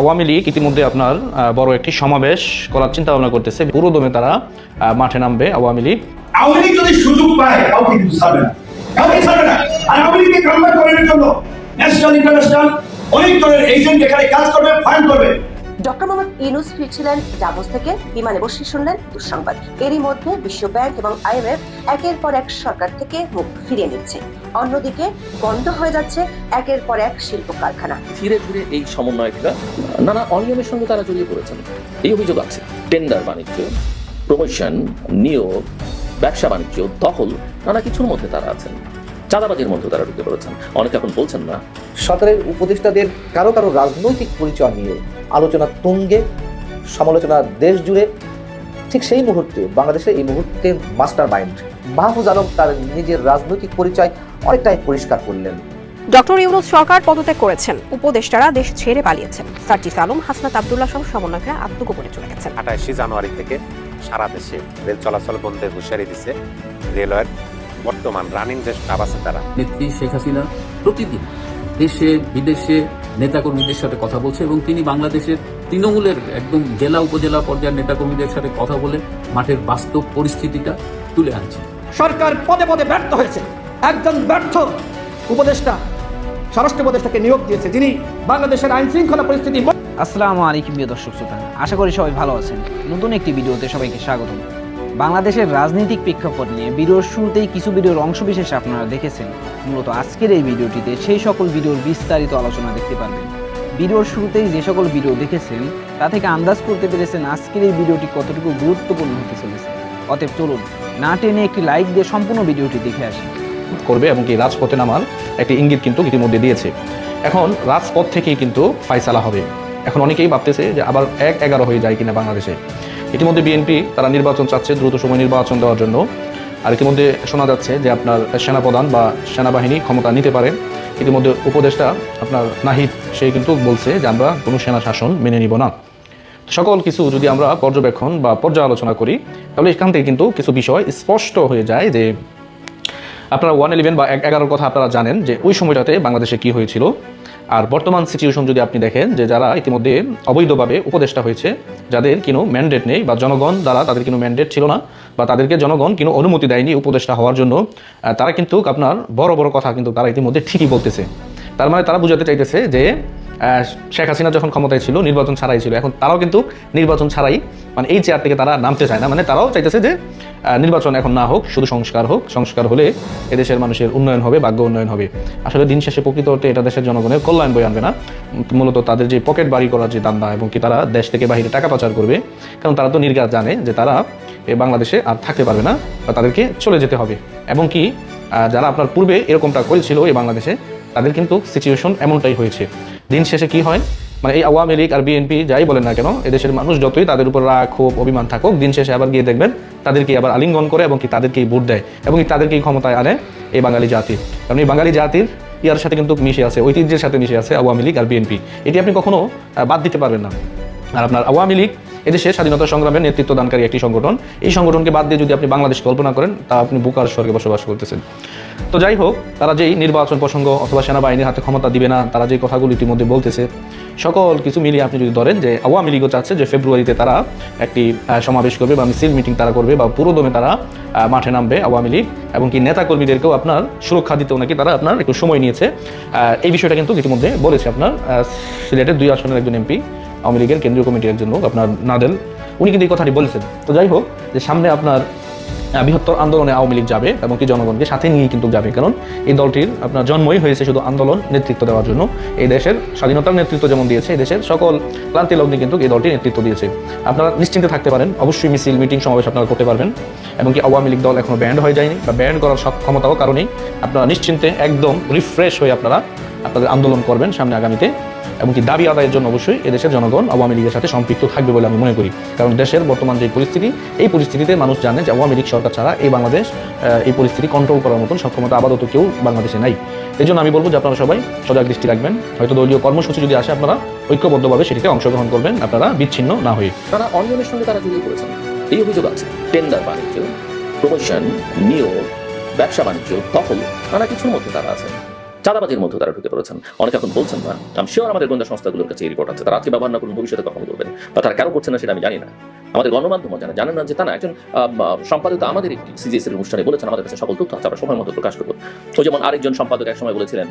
আওয়ামী লীগ ইতিমধ্যে আপনার বড় একটি সমাবেশ করার চিন্তা ভাবনা করতেছে পুরোদমে তারা মাঠে নামবে আওয়ামী লীগ। আওয়ামী লীগ যদি সুযোগ পায়, কাউকে কিন্তু ছাড়বে না। কাউকে ছাড়বে না। আর আওয়ামী লীগকে করার জন্য ন্যাশনাল ইন্টারন্যাশনাল অনেক এজেন্ট এখানে কাজ করবে ফান্ড করবে। ডক্টর মোহাম্মদ ইউনুস ফিরছিলেন ডাভোস থেকে। বিমানে বসে শুনলেন দুঃসংবাদ। এরই মধ্যে বিশ্ব ব্যাংক এবং আইএমএফ একের পর এক সরকার থেকে মুখ ফিরিয়ে নিচ্ছে। অন্যদিকে বন্ধ হয়ে যাচ্ছে একের পর এক শিল্প কারখানা। ধীরে ধীরে এই সমন্বয়করা নানা অনিয়মের সঙ্গে তারা জড়িয়ে পড়েছেন। এই অভিযোগ আছে টেন্ডার বাণিজ্য প্রমোশন নিয়োগ ব্যবসা বাণিজ্য দখল নানা কিছুর মধ্যে তারা আছেন। চাঁদাবাজির মধ্যে তারা ঢুকে পড়েছেন। অনেকে এখন বলছেন না সরকারের উপদেষ্টাদের কারও কারও রাজনৈতিক পরিচয় নিয়ে আলোচনা তুঙ্গে সমালোচনা দেশ জুড়ে ঠিক সেই মুহূর্তে বাংলাদেশের এই মুহূর্তে মাস্টার মাইন্ড মাহফুজ আলম তার নিজের রাজনৈতিক পরিচয় অনেকটাই পরিষ্কার করলেন। ডক্টর ইউনুস সরকার পদত্যাগ করেছেন। উপদেষ্টারা দেশ ছেড়ে পালিয়েছেন। সার্জিস আলম হাসনাত আবদুল্লাহ সহ সমন্বয়করা আত্মগোপনে চলে গেছেন। আঠাশে জানুয়ারি থেকে সারা দেশে রেল চলাচল বন্ধের হুঁশিয়ারি দিছে রেলওয়ের বর্তমান রানিং যে স্টাফ আছে তারা। নেত্রী শেখ হাসিনা প্রতিদিন দেশে বিদেশে নেতাকর্মীদের সাথে কথা বলছে এবং তিনি বাংলাদেশের তৃণমূলের একদম জেলা উপজেলা পর্যায়ের নেতাকর্মীদের সাথে কথা বলে মাঠের বাস্তব পরিস্থিতিটা তুলে আনছেন। সরকার পদে পদে ব্যর্থ হয়েছে। একজন ব্যর্থ উপদেষ্টা স্বরাষ্ট্র উপদেষ্টাকে নিয়োগ দিয়েছে। যিনি বাংলাদেশের আইন শৃঙ্খলা পরিস্থিতি আসসালামু আলাইকুম প্রিয় দর্শক শ্রোতা। আশা করি সবাই ভালো আছেন। নতুন একটি ভিডিওতে সবাইকে স্বাগতম। বাংলাদেশের রাজনৈতিক প্রেক্ষাপট নিয়ে ভিডিওর শুরুতেই কিছু ভিডিওর অংশবিশেষ আপনারা দেখেছেন। মূলত আজকের এই ভিডিওটিতে সেই সকল ভিডিওর বিস্তারিত আলোচনা দেখতে পারবেন। ভিডিওর শুরুতেই যে সকল ভিডিও দেখেছেন, তা থেকে আন্দাজ করতে পেরেছেন আজকের এই ভিডিওটি কতটুকু গুরুত্বপূর্ণ হতে চলেছে। অতএব চলুন, না টেনে একটি লাইক দিয়ে সম্পূর্ণ ভিডিওটি দেখে আসি। করবে এবং কি রাজপথে নামার একটি ইঙ্গিত কিন্তু ইতিমধ্যে দিয়েছে। এখন রাজপথ থেকেই কিন্তু ফাইসালা হবে। এখন অনেকেই ভাবতেছে যে আবার এক এগারো হয়ে যায় কিনা বাংলাদেশে। ইতিমধ্যে বিএনপি তারা নির্বাচন চাচ্ছে দ্রুত সময় নির্বাচন দেওয়ার জন্য। আর ইতিমধ্যে শোনা যাচ্ছে যে আপনার সেনাপ্রধান বা সেনাবাহিনী ক্ষমতা নিতে পারে। ইতিমধ্যে উপদেষ্টা আপনার নাহিদ, সে কিন্তু বলছে যে আমরা কোনো সেনা শাসন মেনে নিব না। সকল কিছু যদি আমরা পর্যবেক্ষণ বা পর্যালোচনা করি, তাহলে এখান থেকে কিন্তু কিছু বিষয় স্পষ্ট হয়ে যায় যে আপনারা ওয়ান ইলেভেন বা এক এগারোর কথা আপনারা জানেন যে ওই সময়টাতে বাংলাদেশে কি হয়েছিল। আর বর্তমান সিচুয়েশন যদি আপনি দেখেন যে যারা ইতিমধ্যে অবৈধভাবে উপদেষ্টা হয়েছে, যাদের কোনো ম্যান্ডেট নেই বা জনগণ দ্বারা তাদের কোনো ম্যান্ডেট ছিল না বা তাদেরকে জনগণ কোনো অনুমতি দেয়নি উপদেষ্টা হওয়ার জন্য তারা কিন্তু আপনার বড় বড় কথা কিন্তু তারা ইতিমধ্যে ঠিকই বলতেছে। তার মানে তারা বুঝাতে চাইতেছে যে শেখ হাসিনা যখন ক্ষমতায় ছিল, নির্বাচন ছাড়াই ছিল। এখন তারাও কিন্তু নির্বাচন ছাড়াই মানে এই চেয়ার থেকে তারা নামতে চায় না। মানে তারাও চাইতেছে যে নির্বাচন এখন না হোক, শুধু সংস্কার হোক। সংস্কার হলে এদেশের মানুষের উন্নয়ন হবে, ভাগ্য উন্নয়ন হবে। আসলে দিন শেষে প্রকৃত অর্থে এটা দেশের জনগণের কল্যাণ বই আনবে না। মূলত তাদের যে পকেট বাড়ি করার যে দান্দা এবং কি তারা দেশ থেকে বাইরে টাকা পাচার করবে, কারণ তারা তো নির্গাত জানে যে তারা বাংলাদেশে আর থাকতে পারবে না বা তাদেরকে চলে যেতে হবে। এবং কি যারা আপনার পূর্বে এরকমটা করেছিল এই বাংলাদেশে, তাদের কিন্তু সিচুয়েশন এমনটাই হয়েছে। দিন শেষে কি হয়? মানে এই আওয়ামী লীগ আর বিএনপি যাই বলেন না কেন, এদেশের মানুষ যতই তাদের উপর রাগ খুব অভিমান থাকুক, দিন শেষে আবার গিয়ে দেখবেন তাদেরকে আবার আলিঙ্গন করে এবং কি তাদেরকেই ভোট দেয় এবং তাদেরকেই ক্ষমতায় আনে এই বাঙালি জাতি। কারণ এই বাঙালি জাতির ইয়ার সাথে কিন্তু মিশে আছে, ঐতিহ্যের সাথে মিশে আছে আওয়ামী লীগ আর বিএনপি এটি আপনি কখনো বাদ দিতে পারবেন না। আর আপনার আওয়ামী লীগ এদেশের স্বাধীনতা সংগ্রামের নেতৃত্ব দানকারী একটি সংগঠন। এই সংগঠনকে বাদ দিয়ে যদি আপনি বাংলাদেশ কল্পনা করেন, তা আপনি বুকার স্বর্গে বসবাস করতেছেন। তো যাই হোক, তারা যেই নির্বাচন প্রসঙ্গ অথবা সেনাবাহিনীর হাতে ক্ষমতা দিবে না, তারা যে কথাগুলো ইতিমধ্যে বলতেছে, সকল কিছু মিলিয়ে আপনি যদি ধরেন যে আওয়ামী লীগও চাচ্ছে যে ফেব্রুয়ারিতে তারা একটি সমাবেশ করবে বা মিছিল মিটিং তারা করবে বা পুরো দমে তারা মাঠে নামবে আওয়ামী লীগ এবং কি নেতা কর্মীদেরকেও আপনার সুরক্ষা দিতেও নাকি তারা আপনার একটু সময় নিয়েছে। এই বিষয়টা কিন্তু ইতিমধ্যে বলেছে আপনার সিলেটের দুই আসনের একজন এমপি আওয়ামী লীগের কেন্দ্রীয় কমিটির একজন লোক, আপনার নাদেল, উনি কিন্তু এই কথাটি বলেছেন। তো যাই হোক, যে সামনে আপনার বৃহত্তর আন্দোলনে আওয়ামী লীগ যাবে এবং কি জনগণকে সাথে নিয়ে কিন্তু যাবে। কারণ এই দলটির আপনার জন্মই হয়েছে শুধু আন্দোলন, নেতৃত্ব দেওয়ার জন্য। এই দেশের স্বাধীনতার নেতৃত্ব যেমন দিয়েছে, এই দেশের সকল ক্লান্তি লগ্নে কিন্তু এই দলটি নেতৃত্ব দিয়েছে। আপনারা নিশ্চিন্তে থাকতে পারেন, অবশ্যই মিছিল, মিটিং, সমাবেশ আপনারা করতে পারবেন। এবং কি আওয়ামী লীগ দল এখনও ব্যান্ড হয়ে যায়নি বা ব্যান্ড করার সক্ষমতাও কারণেই আপনারা নিশ্চিন্তে একদম রিফ্রেশ হয়ে আপনারা আপনাদের আন্দোলন করবেন সামনে আগামীতে এবং কি দাবি আদায়ের জন্য অবশ্যই এদেশের জনগণ আওয়ামী লীগের সাথে সম্পৃক্ত থাকবে বলে আমি মনে করি। কারণ দেশের বর্তমান যে পরিস্থিতি, এই পরিস্থিতিতে মানুষ জানে যে আওয়ামী লীগ সরকার ছাড়া এই বাংলাদেশ এই পরিস্থিতি কন্ট্রোল করার মতন সক্ষমতা আপাতত কেউ বাংলাদেশে নাই। এই জন্য আমি বলব যে আপনারা সবাই সজাগ দৃষ্টি রাখবেন। হয়তো দলীয় কর্মসূচি যদি আসে, আপনারা ঐক্যবদ্ধভাবে সেটিতে অংশগ্রহণ করবেন, আপনারা বিচ্ছিন্ন না হয়ে। নানা অনিয়মের সঙ্গে তারা জড়িয়ে পড়েছেন এই অভিযোগ আছে। টেন্ডার বাণিজ্য, প্রমোশন, নিয়োগ, ব্যবসা বাণিজ্য, দখল, নানা কিছুর মধ্যে তারা আছেন। চাঁদাবাজির মধ্যে তারা ঢুকে পড়েছেন। অনেকে এখন বলছেন না আমি শিওর আমাদের গোয়েন্দা সংস্থাগুলোর কাছে এই রিপোর্ট আছে। তারা আজকে ব্যবহার না করুন ভবিষ্যতে কখনো করবেন? বা তারা কেন করছেন না সেটা আমি জানি না। আমাদের গণমাধ্যম জানে, জানেন না যে তা না একজন সম্পাদক আমাদের একটি সিজিএস এর অনুষ্ঠানে বলেছেন, আমাদের কাছে সকল তথ্য আছে, আমরা সময় মতো প্রকাশ করব। তো যেমন আরেকজন সম্পাদক এক সময় বলেছিলেন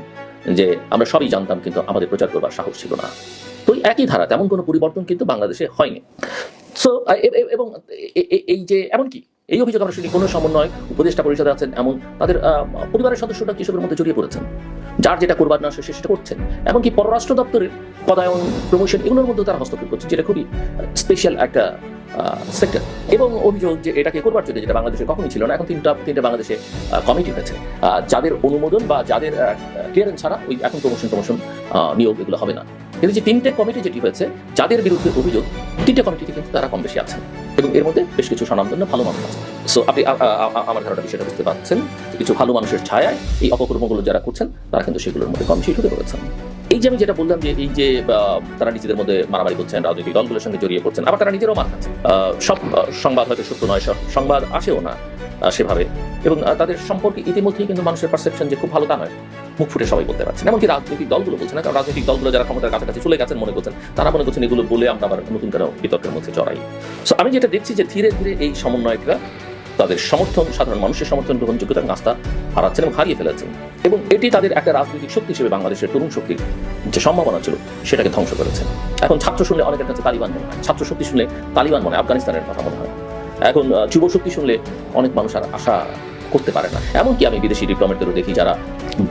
যে, আমরা সবই জানতাম, কিন্তু আমাদের প্রচার করবার সাহস ছিল না। তো একই ধারা তেমন কোনো পরিবর্তন কিন্তু বাংলাদেশে হয়নি। সো এবং এই যে, এমনকি এই অভিযোগ আমরা শুনি কোনো সমন্বয় উপদেষ্টা পরিষদে আছেন এমন তাদের পরিবারের সদস্যরা কৃষকের মধ্যে জড়িয়ে পড়েছেন? যার যেটা করবার না সে সেটা করছেন। এমনকি পররাষ্ট্র দপ্তরের পদায়ন, প্রমোশন এগুলোর মধ্যে তারা হস্তক্ষেপ করছে, যেটা খুবই স্পেশাল একটা সেক্টর এবং অভিযোগ যে এটাকে করবার জন্য, যেটা বাংলাদেশে কখনই ছিল না, এখন তিনটা তিনটা বাংলাদেশে কমিটি হয়েছে। যাদের অনুমোদন বা যাদের ক্লিয়ারেন্স ছাড়া ওই এখন প্রমোশন প্রমোশন নিয়োগ এগুলো হবে না। কিন্তু যে তিনটে কমিটি যেটি হয়েছে যাদের বিরুদ্ধে অভিযোগ, তিনটে কমিটিতে কিন্তু তারা কম বেশি আছেন। এবং এর মধ্যে বেশ কিছু স্বনামধন্য ভালো মানুষ আছে। সো আপনি আমার ধারণা বিষয়টা বুঝতে পারছেন কিছু ভালো মানুষের ছায়ায় এই অপকর্মগুলো যারা করছেন, তারা কিন্তু সেগুলোর মধ্যে কম বেশি ঢুকে পড়েছেন। এই যে আমি যেটা বললাম যে এই যে তারা নিজেদের মধ্যে মারামারি করছেন, রাজনৈতিক দলগুলোর সঙ্গে জড়িয়ে পড়ছেন, আবার তারা নিজেরাও মার খাচ্ছেন। সব সংবাদ হয়তো সত্য নয়, সব সংবাদ আসেও না সেভাবে। এবং তাদের সম্পর্কে ইতিমধ্যেই কিন্তু মানুষের পারসেপশন যে খুব ভালো তা নয়। মুখ ফুটে সবাই বলতে পারছেন। এমনকি রাজনৈতিক দলগুলো বলছে না, কারণ রাজনৈতিক দলগুলো যারা ক্ষমতার কাছাকাছি চলে গেছেন, মনে করছেন, তারা মনে করছেন এগুলো বলে আমরা আবার নতুন কেন বিতর্কের মধ্যে জড়াই। সো আমি যেটা দেখছি যে ধীরে ধীরে এই সমন্বয়করা তাদের সমর্থন, সাধারণ মানুষের সমর্থন গ্রহণযোগ্যতা এবং আস্থা হারাচ্ছেন এবং হারিয়ে ফেলেছেন। এবং এটি তাদের একটা রাজনৈতিক শক্তি হিসেবে বাংলাদেশের তরুণ শক্তির যে সম্ভাবনা ছিল, সেটাকে ধ্বংস করেছে এখন ছাত্র শুনলে অনেকের কাছে তালিবান মনে হয়। ছাত্র শক্তি শুনলে তালিবান মনে আফগানিস্তানের কথা মনে হয়। এখন যুব শক্তি শুনলে অনেক মানুষ আর আশা করতে পারে না। এমনকি আমি বিদেশি ডিপ্লোমেটদেরও দেখি যারা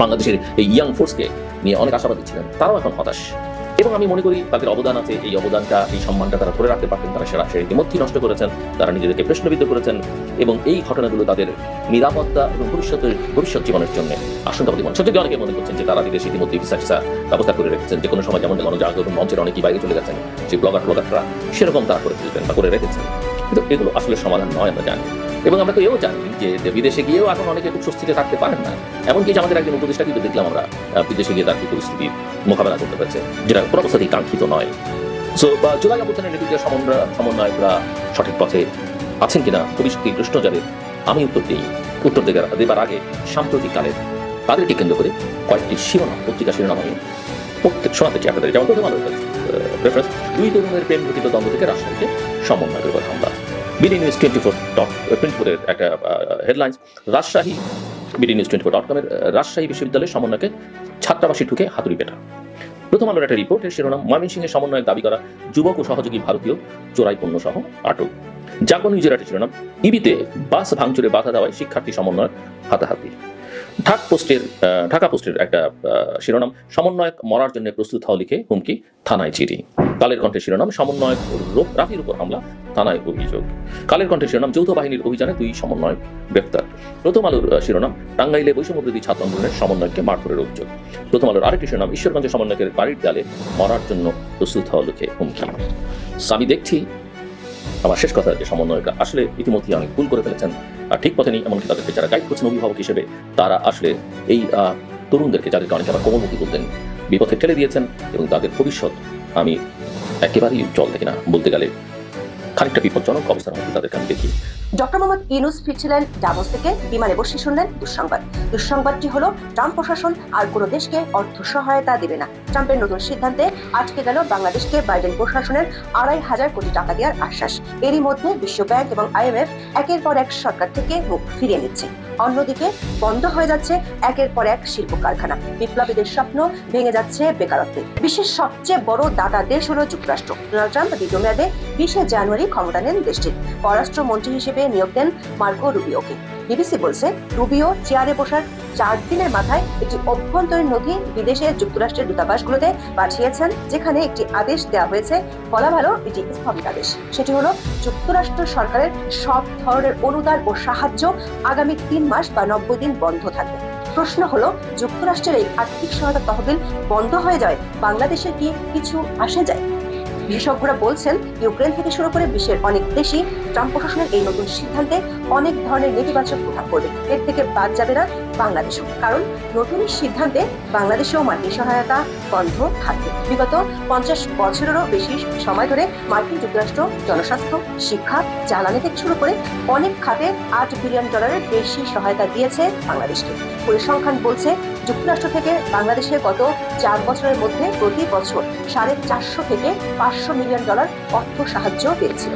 বাংলাদেশের এই ইয়াং ফোর্সকে নিয়ে অনেক আশাবাদী ছিলেন, তারাও এখন হতাশ। এবং আমি মনে করি তাদের অবদান আছে, এই অবদানটা, এই সম্মানটা তারা ধরে রাখতে পারতেন, তারা সেরা সে ইতিমধ্যেই নষ্ট করেছেন, তারা নিজেদেরকে প্রশ্নবিদ্ধ করেছেন এবং এই ঘটনাগুলো তাদের নিরাপত্তা এবং ভবিষ্যতের ভবিষ্যৎ জীবনের জন্য আশঙ্কাবাদী মনে হচ্ছে যদি অনেকে মনে করছেন যে তারা বিদেশে ইতিমধ্যে ভিসা টিসা ব্যবস্থা করে রেখেছেন, যে কোনো সময় যেমন যেমন জাগরণ মঞ্চের অনেকেই বাইরে চলে গেছেন, যে ব্লগার ব্লগাররা সেরকম তারা করে ফেলবেন বা করে রেখেছেন। কিন্তু এগুলো আসলে সমাধান নয়, আমরা জানি। এবং আমরা তো এও জানি যে বিদেশে গিয়েও এখন অনেকে খুব স্বস্তিতে থাকতে পারেন না। এমনকি যে আমাদের একজন উপদেষ্টা কিন্তু দেখলাম আমরা বিদেশে গিয়ে তার কি পরিস্থিতির মোকাবেলা করতে পারছে যেটা কোনো অবস্থাতেই কাঙ্ক্ষিত নয়। সো বা জুলাই অভ্যুত্থানের নেতৃত্বে সমন্বয়, সমন্বয়করা সঠিক পথে আছেন কিনা ভবিষ্যতে প্রশ্ন যাবে আমি উত্তর দিই, উত্তর দেবার দেবার আগে সাম্প্রতিককালে তাদেরকে কেন্দ্র করে কয়েকটি শিরোনাম, পত্রিকা শিরোনাম আমি প্রত্যেক শোনাতে চাই আপনাদের। যেমন প্রথম আলোর দুই তরুণের প্রেম ঘটিত দ্বন্দ্ব থেকে রাষ্ট্রপতিকে সমন্বয়ের উপর হামলা। BD news twenty four dot twenty ফোরের একটা headlines. Rajshahi, BD news twenty four dot কমের রাজশাহী বিশ্ববিদ্যালয়ের সমন্বয়কে ছাত্রাবাসী ঢুকে হাতুড়ি পেটা। প্রথম আলোর একটা রিপোর্টের শিরোনাম, ময়মনসিংহের সমন্বয়ের দাবি করা যুবক ও সহযোগী ভারতীয় চোরাই পণ্য সহ আটক। জাগো নিউজের একটা শিরোনাম, ইবিতে বাস ভাঙচুরে বাধা দেওয়ায় শিক্ষার্থী সমন্বয় হাতাহাতি। ঢাক পোস্টের ঢাকা পোস্টের একটা শিরোনাম, সমন্বয়ক মরার জন্য প্রস্তুত হওয়া লিখে হুমকি, থানায় চিঠি। কালের কণ্ঠের শিরোনাম, সমন্বয়ক রো- রাফির উপর হামলা, থানায় অভিযোগ। কালের কণ্ঠের শিরোনাম, যৌথ বাহিনীর অভিযানে দুই সমন্বয়ক গ্রেপ্তার। প্রথম আলোর শিরোনাম, টাঙ্গাইলে বৈষম্যবৃদ্ধি ছাত্র আন্দোলনের সমন্বয়ককে মারধরের অভিযোগ। প্রথম আলোর আরেকটি শিরোনাম, ঈশ্বরগঞ্জের সমন্বয়কের বাড়ির দেয়ালে মরার জন্য প্রস্তুত হওয়া লিখে হুমকি। আমি দেখছি আমার শেষ কথা যে সমন্বয়করা আসলে ইতিমধ্যেই অনেক ভুল করে ফেলেছেন। আর ঠিক পথে নেই, এমনকি তাদেরকে যারা গাইড করছেন অভিভাবক হিসেবে, তারা আসলে এই তরুণদেরকে যাদেরকে অনেকে আবার কোমলমুখী বলতেন, বিপথে ঠেলে দিয়েছেন এবং তাদের ভবিষ্যৎ আমি একেবারেই জল দেখি না বলতে গেলে খানিকটা বিপজ্জনক অবস্থার মধ্যে তাদেরকে আমি দেখি। ডক্টর মোহাম্মদ ইউনুস ফিরছিলেন ডাভোস থেকে। বিমানে বসে শুনলেন দুঃসংবাদ। দুঃসংবাদটি হলো, ট্রাম্প প্রশাসন আর কোনো দেশকে অর্থ সহায়তা দেবে না। ট্রাম্পের নতুন সিদ্ধান্তে আটকে গেল বাংলাদেশকে বাইডেন প্রশাসনের আড়াই হাজার কোটি টাকা দেওয়ার আশ্বাস। এরই মধ্যে বিশ্ব ব্যাংক এবং আইএমএফ একের পর এক সরকার থেকে মুখ ফিরিয়ে নিচ্ছে। অন্যদিকে বন্ধ হয়ে যাচ্ছে একের পর এক শিল্প কারখানা বিপ্লবীদের স্বপ্ন ভেঙে যাচ্ছে বেকারত্বে। বিশ্বের সবচেয়ে বড় দাতা দেশ হল যুক্তরাষ্ট্র। ডোনাল্ড ট্রাম্প দ্বিতীয় মেয়াদে বিশে জানুয়ারি ক্ষমতা নেন দেশটির। পররাষ্ট্রমন্ত্রী হিসেবে নিয়োগ দেন মার্কো রুবিওকে। বিবিসি বলছে, রুবিও চেয়ারে বসার চার দিনের মাথায় একটি অভ্যন্তরীণ নথি বিদেশে যুক্তরাষ্ট্রের দূতাবাসগুলোতে পাঠিয়েছেন, যেখানে একটি আদেশ দেওয়া হয়েছে বলা ভালো এটি স্থগিতাদেশ সেটি হলো, যুক্তরাষ্ট্র সরকারের সব ধরনের অনুদান ও সাহায্য আগামী তিন মাস বা নব্বই দিন বন্ধ থাকবে। প্রশ্ন হলো, যুক্তরাষ্ট্রের এই আর্থিক সহায়তা তহবিল বন্ধ হয়ে যায় বাংলাদেশের কি কিছু আসে যায়? বিশেষজ্ঞরা বলছেন, ইউক্রেন থেকে শুরু করে বিশ্বের অনেক দেশই ট্রাম্প প্রশাসনের এই নতুন সিদ্ধান্তে অনেক ধরনের নেতিবাচক প্রভাব পড়বে। এর থেকে বাদ যাবে না বাংলাদেশও কারণ নতুন সিদ্ধান্তে বাংলাদেশেও মার্কিন সহায়তা, বন্ধ থাকবে। বিগত পঞ্চাশ বছরেরও বেশি সময় ধরে মার্কিন যুক্তরাষ্ট্র জনস্বাস্থ্য, শিক্ষা, জ্বালানি থেকে শুরু করে অনেক খাতে আট বিলিয়ন ডলারের বেশি সহায়তা দিয়েছে বাংলাদেশকে। পরিসংখ্যান বলছে যুক্তরাষ্ট্র থেকে বাংলাদেশে গত চার বছরের মধ্যে প্রতি বছর সাড়ে চারশো থেকে পাঁচশো মিলিয়ন ডলার অর্থ সাহায্য পেয়েছিল।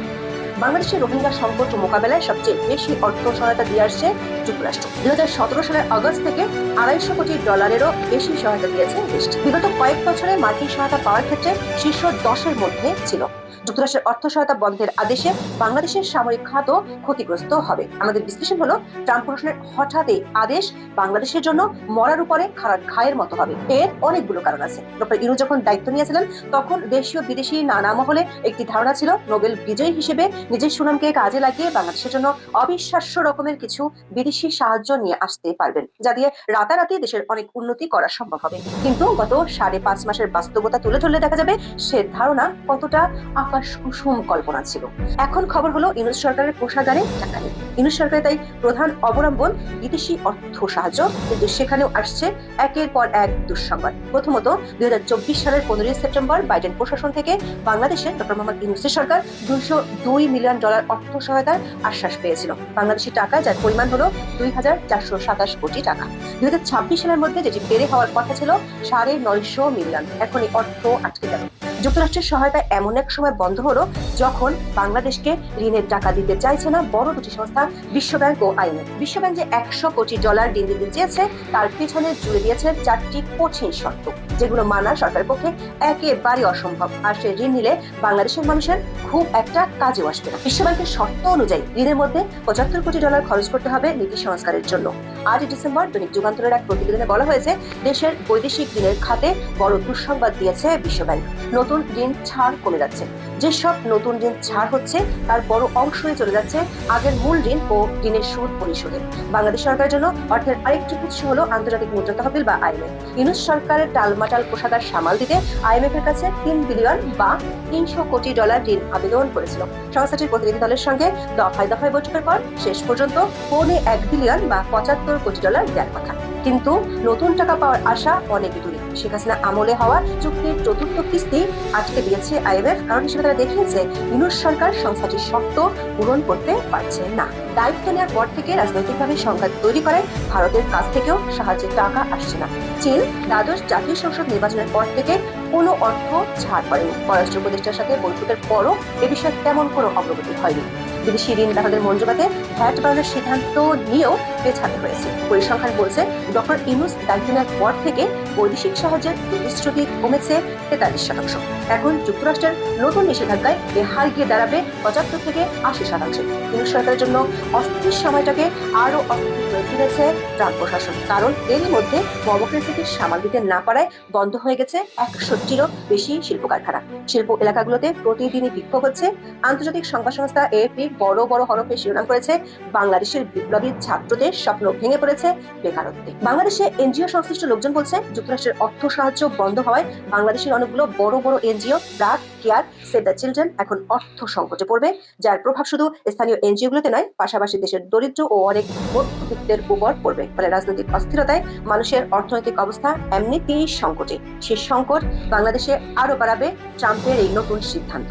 বাংলাদেশের রোহিঙ্গা সংকট মোকাবেলায় সবচেয়ে বেশি অর্থ সহায়তা দিয়ে আসছে যুক্তরাষ্ট্র। দুই হাজার সতেরো সালের আগস্ট থেকে আড়াইশো কোটি ডলারেরও বেশি সহায়তা দিয়েছে দেশটি। বিগত কয়েক বছরে মার্কিন সহায়তা পাওয়ার ক্ষেত্রে শীর্ষ দশের মধ্যে ছিল। যুক্তরাষ্ট্রের অর্থ সহায়তা বন্ধের আদেশে বাংলাদেশের সামরিক খাতও ক্ষতিগ্রস্ত হবে। আমাদের বিশ্লেষণ হলো, ট্রাম্প প্রশাসনের হঠাৎ এই আদেশ বাংলাদেশের জন্য মরার উপরে খারাপ ঘায়ের মতো হবে। এর অনেকগুলো কারণ আছে। ডক্টর ইনু যখন দায়িত্ব নিয়েছিলেন, তখন দেশীয় বিদেশি নানা মহলে একটি ধারণা ছিল, নোবেল বিজয়ী হিসেবে নিজের সুনামকে কাজে লাগিয়ে বাংলাদেশের জন্য অবিশ্বাস্য রকমের কিছু বিদেশি সাহায্য নিয়ে আসতে পারবেন, যা দিয়ে রাতারাতি দেশের অনেক উন্নতি করা সম্ভব হবে। কিন্তু গত সাড়ে পাঁচ মাসের বাস্তবতা তুলে ধরলে দেখা যাবে, সে ধারণা কতটা আকাশ কুসুম কল্পনা ছিল। এখন খবর হলো, ইউনুস সরকারের কোষাগারে টাকা নেই। ইউনুস সরকারের তাই প্রধান অবলম্বন বিদেশি অর্থ সাহায্য, কিন্তু সেখানেও আসছে একের পর এক দুঃসংবাদ। প্রথমত, দুই হাজার চব্বিশ সালের পনেরোই সেপ্টেম্বর বাইডেন প্রশাসন থেকে বাংলাদেশের ডক্টর মোহাম্মদ ইউনুসের সরকার দুইশো দুই মিলিয়ন ডলার অর্থ সহায়তার আশ্বাস পেয়েছিল। বাংলাদেশি টাকা, যার পরিমাণ হলো দুই হাজার চারশো সাতাশ কোটি টাকা। দুই হাজার ছাব্বিশ সালের মধ্যে যেটি বেড়ে হওয়ার কথা ছিল, সাড়ে নয়শো মিলিয়ন। এখন এই অর্থ আটকে গেল। যুক্তরাষ্ট্রের সহায়তা এমন এক সময় বন্ধ হলো যখন বাংলাদেশকে ঋণের টাকা দিতে চাইছে না বড় দুটি সংস্থা, বিশ্বব্যাংক ও আইএমএফ বিশ্বব্যাংক যে একশো কোটি ডলার ঋণ দিতে চেয়েছে, তার পিছনে জুড়ে দিয়েছে চারটি কঠিন শর্ত, যেগুলো মানা সরকারের পক্ষে একেবারে অসম্ভব। আর সে ঋণ নিলে বাংলাদেশের মানুষের খুব একটা কাজেও আসবে না। বিশ্বব্যাংকের শর্ত অনুযায়ী ঋণের মধ্যে পঁচাত্তর কোটি ডলার খরচ করতে হবে নীতি সংস্কারের জন্য। আট ডিসেম্বর দৈনিক যুগান্তরের এক প্রতিবেদনে বলা হয়েছে, দেশের বৈদেশিক ঋণের খাতে বড় দুঃসংবাদ দিয়েছে বিশ্বব্যাংক। নতুন ঋণ ছাড় কমে যাচ্ছে। যেসব নতুন ঋণ ছাড় হচ্ছে, তার বড় অংশই চলে যাচ্ছে আগের মূল ঋণ ও ঋণের সুদ পরিশোধে। বাংলাদেশ সরকারের জন্য অর্থের আরেকটি উৎস হলো আন্তর্জাতিক মুদ্রা তহবিল বা আইএমএফ ইউনুস সরকারের টালমাটাল কোষাগার সামাল দিতে আইএমএফ এর কাছে তিন বিলিয়ন বা তিনশো কোটি ডলার ঋণ আবেদন করেছিল। সংস্থাটির প্রতিনিধি দলের সঙ্গে দফায় দফায় বৈঠকের পর শেষ পর্যন্ত পৌনে এক বিলিয়ন বা পঁচাত্তর কোটি ডলার দেওয়ার কথা। কিন্তু নতুন টাকা পাওয়ার আশা অনেক দূরে শেখ হাসিনা আমলে হওয়া চুক্তির চতুর্থ কিস্তি আটকে দিয়েছে আইএমএফ, কারণ হিসেবে তারা দেখিয়েছে ইউনুস সরকার সংস্থাটির শর্ত পূরণ করতে পারছে না। দায়িত্ব নেওয়ার পর থেকে রাজনৈতিকভাবে সংঘাত তৈরি করে, ভারতের কাছ থেকেও সাহায্যের টাকা আসছে না। চীন দ্বাদশ জাতীয় সংসদ নির্বাচনের পর থেকে কোনো অর্থ ছাড় করেনি। পররাষ্ট্র উপদেষ্টার সাথে বৈঠকের পরও এ বিষয়ে তেমন কোনো অগ্রগতি হয়নি। বিদেশি ঋণ গ্রাহকদের মঞ্জুরাতে ভ্যাট বাড়ানোর সিদ্ধান্ত নিয়েও পেছাতে হয়েছে। পরিসংখ্যান বলছে, ডক্টর ইনুস দায়িত্ব পর থেকে বৈদেশিক সাহায্যের প্রতিশ্রুতি কমেছে তেতাল্লিশ শতাংশ। এখন যুক্তরাষ্ট্রের নতুন নিষেধাজ্ঞায় এ হার গিয়ে দাঁড়াবে পঁচাত্তর থেকে আশি শতাংশ। ইনুস সরকারের জন্য অস্থির সময়টাকে আরও অস্থির করে তুলেছে ট্রাম্প প্রশাসন। কারণ এরই মধ্যে ডেমোক্রেসিকে সামাল দিতে না পারায় বন্ধ হয়ে গেছে একষট্টিরও বেশি শিল্প কারখানা শিল্প এলাকাগুলোতে প্রতিদিনই বিক্ষোভ হচ্ছে। আন্তর্জাতিক সংবাদ সংস্থা এএপি বড় বড় হরফে শিরোনাম করেছে বাংলাদেশের বিপ্লবী ছাত্রদের স্বপ্ন ভেঙে পড়েছে বেকারত্বে। বাংলাদেশে এনজিও সংশ্লিষ্ট লোকজন বলছে, যুক্তরাষ্ট্রের অর্থ সাহায্য বন্ধ হওয়ায় বাংলাদেশের অনেকগুলো বড় বড় NGO BRAC CARE, save the children এখন অর্থ সংকটে পড়বে, যার প্রভাব শুধু স্থানীয় এনজিওগুলোতে নয়, পাশাপাশি দেশের দরিদ্র ও অনেক মধ্যবিত্তের উপর পড়বে। ফলে রাজনৈতিক অস্থিরতায় মানুষের অর্থনৈতিক অবস্থা এমনিতেই সংকটে। সেই সংকট বাংলাদেশে আরও বাড়াবে ট্রাম্পের এই নতুন সিদ্ধান্ত।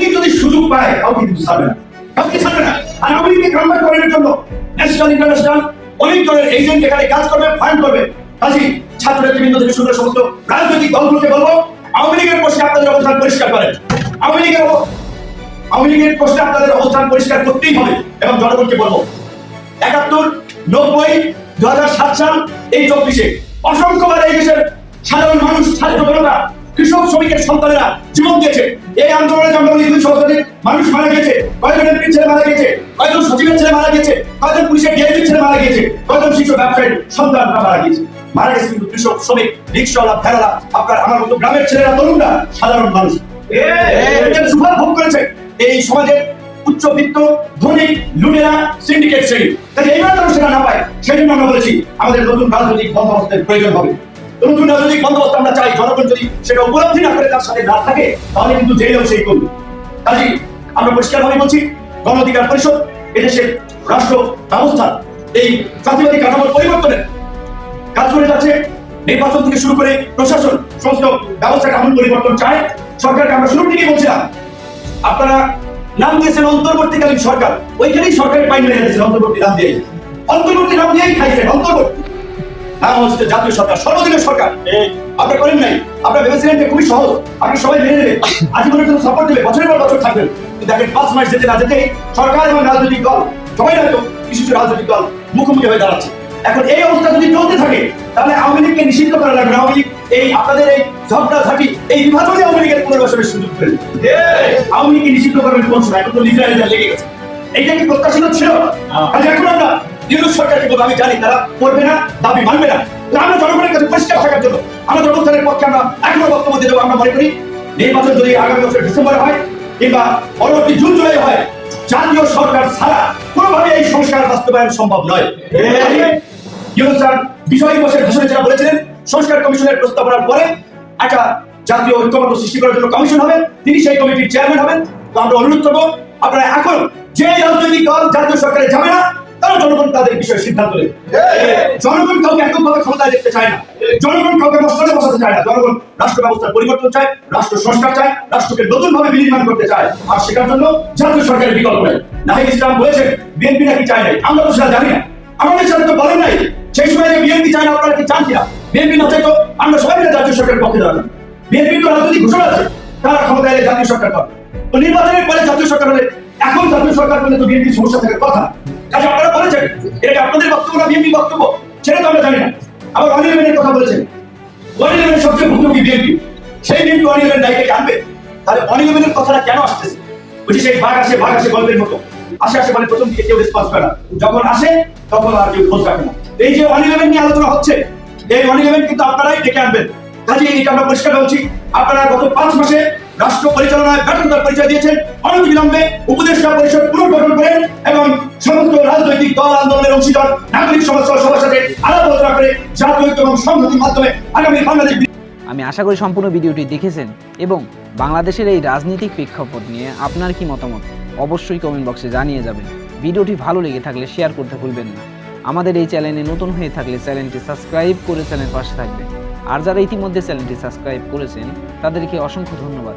লীগ যদি সুযোগ পায় কাউকে ছাড়বে না। আর আওয়ামী লীগকে করার জন্য ন্যাশনাল ইন্টারন্যাশনাল অনেক ধরনের এজেন্ট এখানে কাজ করবে ফান্ড করবে। কাজী ছাত্র নেতৃবৃন্দ থেকে শুরু সমস্ত রাজনৈতিক দলগুলোকে বলব, আওয়ামী লীগের প্রশ্নে আপনাদের অবস্থান পরিষ্কার করেন। আওয়ামী লীগের প্রশ্নে আপনাদের অবস্থান পরিষ্কার করতেই হবে এবং জনগণকে বলব। একাত্তর, নব্বই দু সাল, এই চব্বিশে অসংখ্যবার এই দেশের সাধারণ মানুষ, ছাত্র জনতা কৃষক শ্রমিকের সন্তানেরা জীবন দিয়েছে। এই আন্দোলনে আমরা বলি দুই সহযোগী মানুষ মারা গেছে কয়জন এমপির ছেলে মারা গেছে কয়জন সচিবের ছেলে মারা গেছে কয়জন পুলিশের ডিআইজির ছেলে মারা গেছে কয়জন শিশু ব্যবসায়ীর সন্তানরা মারা গেছে মারা গেছে কিন্তু কৃষক, শ্রমিক, রিক্সাওয়ালা ফেরালা আপনার আমার মতো গ্রামের ছেলেরা, তরুণরা, সাধারণ মানুষ। সুফল ভোগ করেছে। এই সমাজের উচ্চবিত্ত, ধনী লুটেরা সিন্ডিকেট শ্রেণি। কাজে এইবার যেন সেটা না পায় সেই জন্য আমরা বলেছি, আমাদের নতুন রাজনৈতিক বন্দোবস্তের প্রয়োজন হবে। বন্দোবস্ত আমরা চাই। জনগণ যদি সেটা উপলব্ধি না করে তার সাথে না থাকে, তাহলে কিন্তু জেলেও সেই করবে। কাজে আমরা পরিষ্কারভাবে বলছি পরিষদ, এদেশের রাষ্ট্র ব্যবস্থা এই জাতিবাদী কাঠামোর পরিবর্তনের কাজ করে যাচ্ছে। নির্বাচন থেকে শুরু করে প্রশাসন সমস্ত পরিবর্তন চায়। সরকারকে আমরা শুরু থেকেই বলছিলাম, আপনারা নাম দিয়েছেন অন্তর্বর্তীকালীন সরকার। ওইখানেই সরকারের পাইন মেরে অন্তর্বর্তী নাম দিয়ে। অন্তর্বর্তী নাম দিয়েই খাইছেন, অন্তর্বর্তী। নাম হচ্ছে জাতীয় সরকার সর্বদিনের সরকার। আপনারা করেন নাই? আপনারা ভেবেছিলেন যে খুবই সহজ। আপনি সবাই মেনে নেবেন। আজীবনের জন্য সাপোর্ট দেবে বছরের পর বছর থাকবেন। দেখেন পাঁচ মাস যেতে না যেতে সরকার এবং রাজনৈতিক দল সবাই না তো কিছু কিছু রাজনৈতিক দল মুখোমুখি হয়ে দাঁড়াচ্ছে। এখন এই অবস্থা যদি চলতে থাকে তাহলে আওয়ামী লীগকে নিষিদ্ধ করা লাগবে আওয়ামী লীগ এই আপনাদের এই ঝগড়া ঝাঁটি এই বিভাজনে আওয়ামী লীগের পুনর্বাসনের সুযোগ পেলেন আওয়ামী লীগকে নিষিদ্ধ করবেন কোন সময় এখন তো লিজারে লেগে গেছে। এইটা কি প্রত্যাশিত ছিল? এখন আমরা ইউনুস সরকারকে বলব, আমি জানি তারা করবে না, দাবি মানবে না। আমরা জনগণের কাছে পরিষ্কার থাকার জন্য আমরা জনগণের পক্ষে আমরা এখনও বক্তব্য দিয়ে আমরা মনে করি নির্বাচন যদি আগামী বছর ডিসেম্বরে হয় কিংবা পরবর্তী জুন, জুলাই হয়, জাতীয় সরকার ছাড়া কোনোভাবে এই সংস্কার বাস্তবায়ন সম্ভব নয়। বিষয় দিবসের ভাষণে যারা বলেছিলেন, সংস্কার কমিশনের প্রস্তাবনার পরে একটা জাতীয় ঐক্যমত্য সৃষ্টি করার জন্য কমিশন হবে, তিনি সেই কমিটির চেয়ারম্যান হবেন। তো আমরা অনুরোধ করব, আপনারা এখন যে রাজনৈতিক দল জাতীয় সরকারে যাবে না তারা জনগণ তাদের বিষয়ে সিদ্ধান্ত নেবে। জনগণ কাউকে এককভাবে ক্ষমতায় দেখতে চায় না। জনগণ কাউকে মস্তকে বসাতে চায় না। জনগণ রাষ্ট্র ব্যবস্থার পরিবর্তন চায় রাষ্ট্র সংস্কার চায় রাষ্ট্রকে নতুন ভাবে বিনির্মাণ করতে চায়। আর সেটার জন্য জাতীয় সরকারের বিকল্প নেই। নাহিদ ইসলাম বলেছেন বিএনপি নাকি চায় নাই? আমরা তো সেটা জানি না। আমাদের সাথে তো বলেন নাই সেই সময় বিএনপি চায় না আপনারা কি চান কিনা? বিএনপি না চাইতো আমরা সবাই মিলে জাতীয় সরকারের পক্ষে দাঁড়াবো। বিএনপি তো রাজনৈতিক ঘোষণা আছে তারা ক্ষমতায় এলে জাতীয় সরকার পাবে। তো নির্বাচনের পরে জাতীয় সরকার হলে এখন জাতীয় সরকার করলে তো বিএনপি সমস্যা থাকার কথা। কাজে আপনারা বলেছেন, এটা আপনাদের বক্তব্য না বিএনপি বক্তব্য? সেটা তো আমরা জানি না। আবার অনিয়মের কথা বলেছেন। অনিয়মের সবচেয়ে ভুক্তভোগী বিএনপি? সেই বিএনপি দায়িত্বকে আনবে? তাহলে অনিয়মের কথাটা কেন আসতেছে? সেই ভাগ আসে ভাগ আসে গল্পের মতো। আসে আসে মানে প্রথম দিকে কেউ রেসপন্স করে না। যখন আসে, তখন আর কেউ খোঁজ রাখে না। এই যে অনিয়মের নিয়ে আলোচনা হচ্ছে, এই অনিয়মের কিন্তু আপনারাই ডেকে আনবেন। কাজে এটা আমরা পরিষ্কার বলছি। আপনারা গত পাঁচ মাসে রাষ্ট্র পরিচালনায় ব্যর্থতার পরিচয় দিয়েছেন। অনতিবিলম্বে উপদেষ্টা পরিষদ পুনর্গঠন করেন এবং সমস্ত রাজনৈতিক দল, আন্দোলনের অংশীদার, নাগরিক সমাজ সবার সাথে আলাপ আলোচনা করে জাতীয় এবং সংহতির মাধ্যমে আগামী বাংলাদেশ আমি আশা করি সম্পূর্ণ ভিডিওটি দেখেছেন এবং বাংলাদেশের এই রাজনৈতিক প্রেক্ষাপট নিয়ে আপনার কি মতামত? অবশ্যই কমেন্ট বক্সে জানিয়ে যাবেন। ভিডিওটি ভালো লেগে থাকলে শেয়ার করতে ভুলবেন না। আমাদের এই চ্যানেলে নতুন হয়ে থাকলে চ্যানেলটি সাবস্ক্রাইব করে চ্যানেল পাশে থাকবেন। আর যারা ইতিমধ্যে চ্যানেলটি সাবস্ক্রাইব করেছেন, তাদেরকে অসংখ্য ধন্যবাদ।